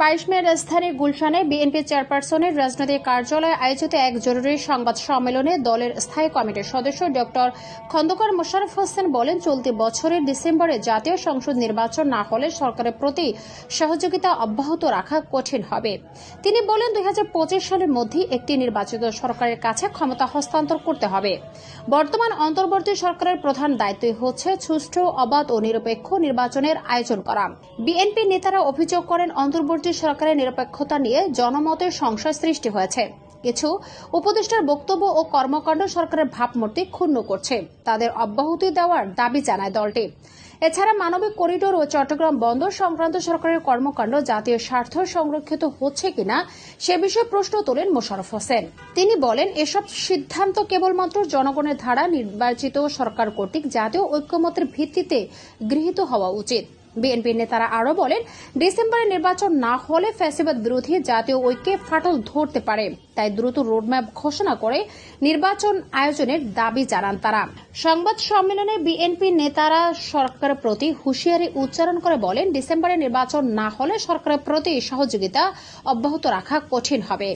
বাইশ মে রাজধানীর গুলশানে বিএনপি চেয়ারপারসনের রাজনৈতিক কার্যালয়ে আয়োজিত এক জরুরি সংবাদ সম্মেলনে দলের স্থায়ী কমিটির সদস্য ডক্টর খন্দকার মোশারফ হোসেন বলেন, চলতি বছরের ডিসেম্বরে জাতীয় সংসদ নির্বাচন না হলে সরকারের প্রতি সহযোগিতা অব্যাহত রাখা কঠিন হবে। তিনি বলেন দু হাজার পঁচিশ সালের মধ্যেই একটি নির্বাচিত সরকারের কাছে ক্ষমতা হস্তান্তর করতে হবে। বর্তমান অন্তর্বর্তী সরকারের প্রধান দায়িত্বই হচ্ছে সুষ্ঠু, অবাধ ও নিরপেক্ষ নির্বাচনের আয়োজন করা। বিএনপি নেতারা অভিযোগ করেন, অন্তর্বর্তী সরকারের নিরপেক্ষতা নিয়ে জনমতের সংশয় সৃষ্টি হয়েছে। কিছু উপদেষ্টার বক্তব্য ও কর্মকাণ্ড সরকারের ভাবমূর্তি ক্ষুণ্ণ করছে। তাদের অব্যাহতি দেওয়ার দাবি জানায় দলটি। এছাড়া মানবিক করিডোর ও চট্টগ্রাম বন্দর সংক্রান্ত সরকারের কর্মকাণ্ড জাতীয় স্বার্থ সংরক্ষিত হচ্ছে কিনা সে বিষয়ে প্রশ্ন তোলেন মোশারফ হোসেন। তিনি বলেন, এসব সিদ্ধান্ত কেবলমাত্র জনগণের ধারা নির্বাচিত সরকার কর্তৃক জাতীয় ঐক্যমতের ভিত্তিতে গৃহীত হওয়া উচিত। বিএনপি নেতারা আরও বলেন, ডিসেম্বরে নির্বাচন না হলে ফ্যাসিবাদ বিরোধী জাতীয় ঐক্যে ফাটল ধরতে পারে। তাই দ্রুত রোডম্যাপ ঘোষণা করে নির্বাচন আয়োজনের দাবি জানান তারা। সংবাদ সম্মেলনে বিএনপি নেতারা সরকারের প্রতি হুঁশিয়ারি উচ্চারণ করে বলেন, ডিসেম্বরে নির্বাচন না হলে সরকারের প্রতি সহযোগিতা অব্যাহত রাখা কঠিন হবে।